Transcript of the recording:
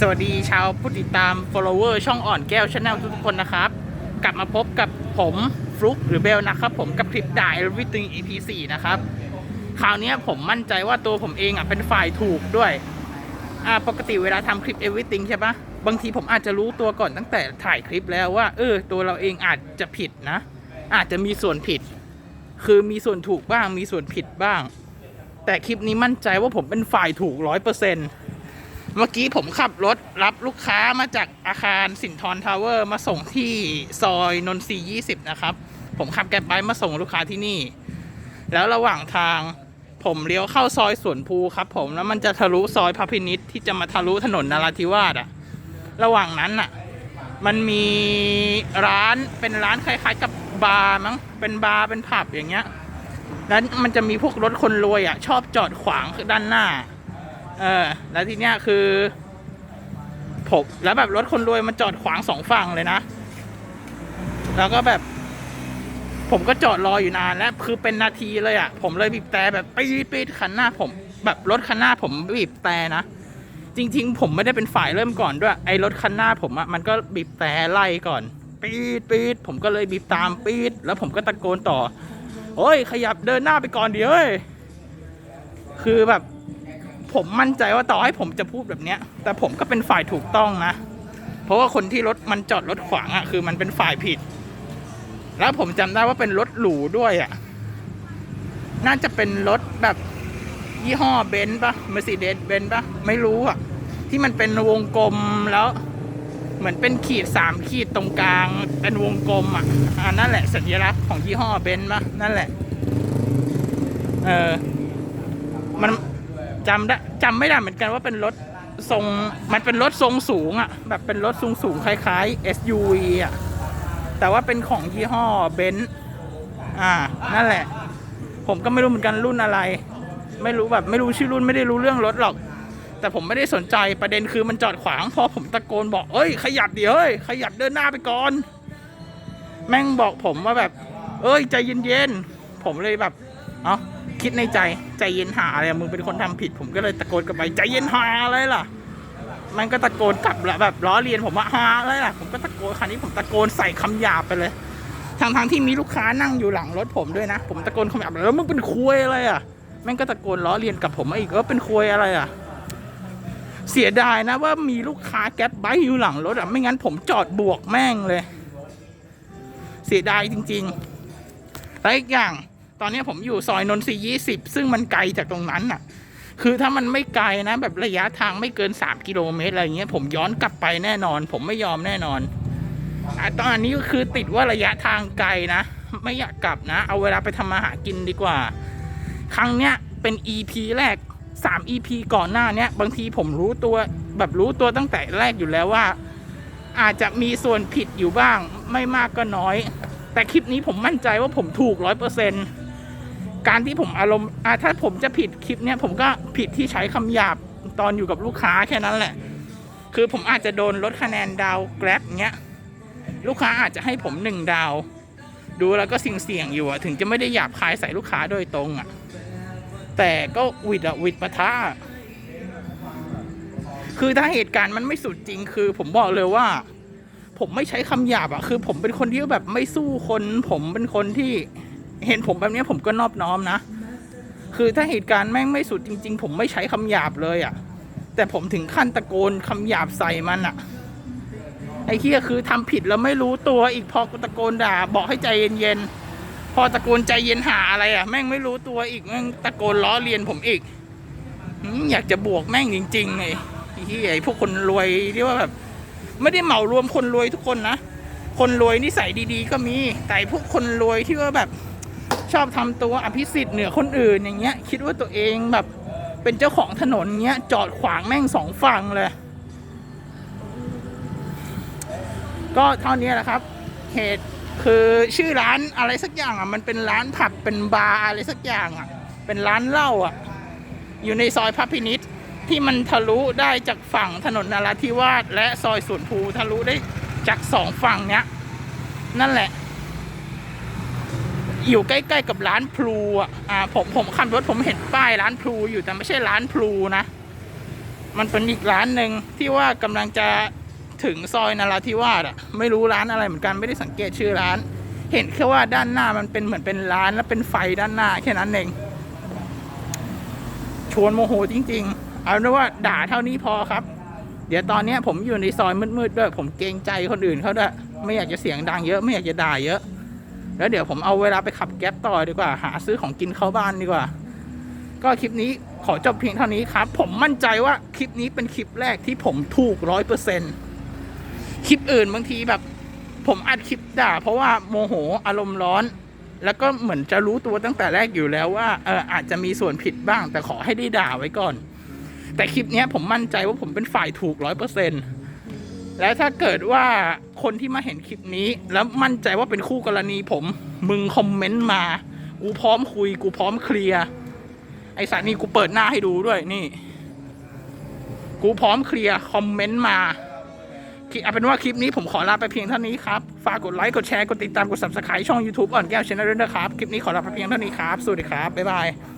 สวัสดีชาวผู้ติดตาม follower ช่องอ่อนแก้วชาแนลทุกๆคนนะครับ กลับมาพบกับผมฟลุกหรือเบลนะครับ ผมกับคลิปด่า everything EP 4นะครับ คราวนี้ผมมั่นใจว่าตัวผมเองอะเป็นฝ่ายถูกด้วย อ่าปกติเวลาทำคลิป everything ใช่ปะบางทีผมอาจจะรู้ตัวก่อนตั้งแต่ถ่ายคลิปแล้วว่า เออ ตัวเราเองอาจจะผิดนะ อาจจะมีส่วนผิด คือมีส่วนถูกบ้างมีส่วนผิดบ้าง แต่คลิปนี้มั่นใจว่าผมเป็นฝ่ายถูกร้อยเปอร์เซ็นต์ เมื่อกี้ผมขับรถรับลูกค้ามาจากอาคารสินทรทาวเวอร์มาส่งที่ซอยนนทรียี่สิบนะครับ ผมขับแกร็บไบค์มาส่งลูกค้าที่นี่ แล้วระหว่างทางผมเลี้ยวเข้าซอยสวนภูครับผมแล้วมันจะทะลุซอยพระพินิษที่จะมาทะลุถนนนาราธิวาสอะระหว่างนั้นอะมันมีร้านเป็นร้านคล้ายๆกับบาร์มั้งเป็นบาร์เป็นผับอย่างเงี้ยแล้วมันจะมีพวกรถคนรวยอะชอบจอดขวางด้านหน้า เออ แล้วทีเนี้ยคือผมแล้วแบบรถคนรวยมันจอดขวางสองฝั่งเลยนะ แล้วก็แบบ ผมก็จอดรออยู่นานแล้ว คือเป็นนาทีเลยอะ่ะ ผมเลยบีบแต่แบบปีดปีดคันหน้าผม แบบรถคันหน้าผมบีบแต่นะ จริง ๆ ผมไม่ได้เป็นฝ่ายเริ่มก่อนด้วย ไอ้รถคันหน้าผมอะ่ะมันก็บีบแต่ไล่ก่อน ปีดปีดผมก็เลยบีบตามปีดแล้วผมก็ตะโกนต่อโอ้ยขยับเดินหน้าไปก่อนเดี๋ยวคือแบบ ผมมั่นใจว่าต่อให้ผมจะพูดแบบเนี้ย แต่ผมก็เป็นฝ่ายถูกต้องนะ เพราะว่าคนที่รถมันจอดรถขวางอะ่ะคือมันเป็นฝ่ายผิด แล้วผมจำได้ว่าเป็นรถหรูด้วยอะ่ะ น่าจะเป็นรถแบบยี่ห้อเบนซ์ปะเมอร์ซีเดสเบนซ์ปะไม่รู้อะ่ะ ที่มันเป็นวงกลมแล้วเหมือนเป็นขีดสามขีดตรงกลางเป็นวงกลมอะอ่านั่นแหละสัญลักษณ์ของยี่ห้อเบนซ์ปะนั่นแหละ เออมัน จำได้จำไม่ได้เหมือนกันว่าเป็นรถทรงมันเป็นรถทรงสูงอะ่ะ แบบเป็นรถสูงสูงคล้าย ๆ SUV อะ่ะ แต่ว่าเป็นของยี่ห้อเบนซ์อ่า นั่นแหละ ผมก็ไม่รู้เหมือนกันรุ่นอะไร ไม่รู้แบบไม่รู้ชื่อรุ่นไม่ได้รู้เรื่องรถหรอก แต่ผมไม่ได้สนใจประเด็นคือมันจอดขวาง พอผมตะโกนบอกเอ้ย ขยับดี๋ยวเอ้ย ขยับเดินหน้าไปก่อน แม่งบอกผมว่าแบบ เอ้ยใจเย็นๆผมเลยแบบ เอ้า คิดในใจใจเย็นหาอะไรมึงเป็นคนทำผิด ผมก็เลยตะโกนกลับไปใจเย็นหาอะไรล่ะ มันก็ตะโกนกลับแล้วแบบล้อเลียนผมว่าหาอะไรล่ะ ผมก็ตะโกนคราวนี้ผมตะโกนใส่คำหยาบไปเลยทางทางที่มีลูกค้านั่งอยู่หลังรถผมด้วยนะ ผมตะโกนคำหยาบแล้วมึงเป็นคุยอะไรอะแม่งก็ตะโกนล้อเลียนกับผมมาอีกว่าเป็นคุยอะไรอะ เสียดายนะว่ามีลูกค้าแก๊ปไบค์อยู่หลังรถอะไม่งั้นผมจอดบวกแม่งเลย เสียดายจริงๆและอีกอย่าง ตอนนี้ผมอยู่ซอยนนทรียี่สิบซึ่งมันไกลจากตรงนั้นน่ะ คือถ้ามันไม่ไกลนะ แบบระยะทางไม่เกินสามกิโลเมตรอะไรเงี้ยผมย้อนกลับไปแน่นอน ผมไม่ยอมแน่นอนอตอนนี้ก็คือติดว่าระยะทางไกลนะ ไม่อยากกลับนะ เอาเวลาไปทำมาหากินดีกว่า ครั้งเนี้ยเป็น EP แรกสาม EP ก่อนหน้าเนี้ยบางทีผมรู้ตัวแบบรู้ตัวตั้งแต่แรกอยู่แล้วว่า อาจจะมีส่วนผิดอยู่บ้างไม่มากก็น้อย แต่คลิปนี้ผมมั่นใจว่าผมถูกร้อยเปอร์เซ็นต์ การที่ผมอารมณ์ถ้าผมจะผิดคลิปเนี้ยผมก็ผิดที่ใช้คำหยาบตอนอยู่กับลูกค้าแค่นั้นแหละ คือผมอาจจะโดนลดคะแนนดาวแกร็บเงี้ย ลูกค้าอาจจะให้ผมหนึ่งดาว ดูแล้วก็เสี่ยงอยู่อะถึงจะไม่ได้หยาบคายใส่ลูกค้าโดยตรงอะแต่ก็วิดอะวิดปะทะคือถ้าเหตุการณ์มันไม่สุดจริง คือ ผมบอกเลยว่า ผมไม่ใช้คำหยาบอะคือ ผมเป็นคนที่แบบไม่สู้คน ผมเป็นคนที่ เห็นผมแบบนี้ผมก็นอบน้อมนะ คือถ้าเหตุการณ์แม่งไม่สุดจริง ๆ ผมไม่ใช้คำหยาบเลยอะ่ะ แต่ผมถึงขั้นตะโกนคำหยาบใส่มันอะ่ะ ไอ้เฮียคือทำผิดแล้วไม่รู้ตัวอีกพอตะโกนด่า บอกให้ใจเย็นๆ พอตะโกนใจเย็นหาอะไรอะ่ะ แม่งไม่รู้ตัวอีกแม่งตะโกนล้อเลียนผมอีก อยากจะบวกแม่งจริงๆไงไอ้เฮียไอ้พวกคนรวยที่ว่าแบบไม่ได้เหมารวมคนรวยทุกคนนะ คนรวยนิสัยดีๆ ก็มี แต่พวกคนรวยที่ว่าแบบ ชอบทำตัวอภิสิทธิ์เหนือคนอื่นอย่างเงี้ย คิดว่าตัวเองแบบเป็นเจ้าของถนนเงี้ย จอดขวางแม่งสองฝั่งเลย ก็เท่านี้แหละครับ เหตุคือชื่อร้านอะไรสักอย่างอะ มันเป็นร้านผับเป็นบาร์อะไรสักอย่างอะ เป็นร้านเหล้าอะ อยู่ในซอยพระพินิษที่มันทะลุได้จากฝั่งถนนนราธิวาสและซอยสวนภูทะลุได้จากสองฝั่งเนี้ย นั่นแหละ อยู่ใกล้ๆกับร้านพลูอะผมผมขับรถผมเห็นป้ายร้านพลูอยู่แต่ไม่ใช่ร้านพลูนะ มันเป็นอีกร้านหนึ่งที่ว่ากำลังจะถึงซอยนาราธิวาสอะไม่รู้ร้านอะไรเหมือนกันไม่ได้สังเกตชื่อร้าน เห็นแค่ว่าด้านหน้ามันเป็นเหมือนเป็นร้านแล้วเป็นไฟด้านหน้าแค่นั้นเองชวนโมโหจริง ๆ เอาเป็นว่าด่าเท่านี้พอครับ เดี๋ยวตอนนี้ผมอยู่ในซอยมืดๆด้วย ผมเกรงใจคนอื่นเขาด้วย ไม่อยากจะเสียงดังเยอะ ไม่อยากจะด่าเยอะ แล้วเดี๋ยวผมเอาเวลาไปขับแก๊ปต่อดีกว่า หาซื้อของกินเข้าบ้านดีกว่า ก็คลิปนี้ขอจบเพียงเท่านี้ครับ ผมมั่นใจว่าคลิปนี้เป็นคลิปแรกที่ผมถูกร้อยเปอร์เซ็นตคลิปอื่นบางทีแบบ ผมอัดคลิปด่า เพราะว่าโมโหอารมณ์ร้อน แล้วก็เหมือนจะรู้ตัวตั้งแต่แรกอยู่แล้วว่าเอออาจจะมีส่วนผิดบ้าง แต่ขอให้ได้ด่าไว้ก่อน แต่คลิปเนี้ยผมมั่นใจว่าผมเป็นฝ่ายถูกร้อยเปอร์เซ็นต์ แล้วถ้าเกิดว่าคนที่มาเห็นคลิปนี้ แล้วมั่นใจว่าเป็นคู่กรณีผม มึงคอมเมนต์มา กูพร้อมคุย กูพร้อมเคลียร์ ไอสัตว์นี่กูเปิดหน้าให้ดูด้วยนี่ กูพร้อมเคลียร์คอมเมนต์มาคิดเอาเป็นว่าคลิปนี้ผมขอลาไปเพียงเท่านี้ครับ ฝากกดไลค์ กดแชร์ กดติดตาม กด subscribe ช่อง YouTube อ่อนแก้วช n แนลด้วยนะครับ คลิปนี้ขอลาไปเพียงเท่านี้ครับ สวัสดีครับ บ๊ายบาย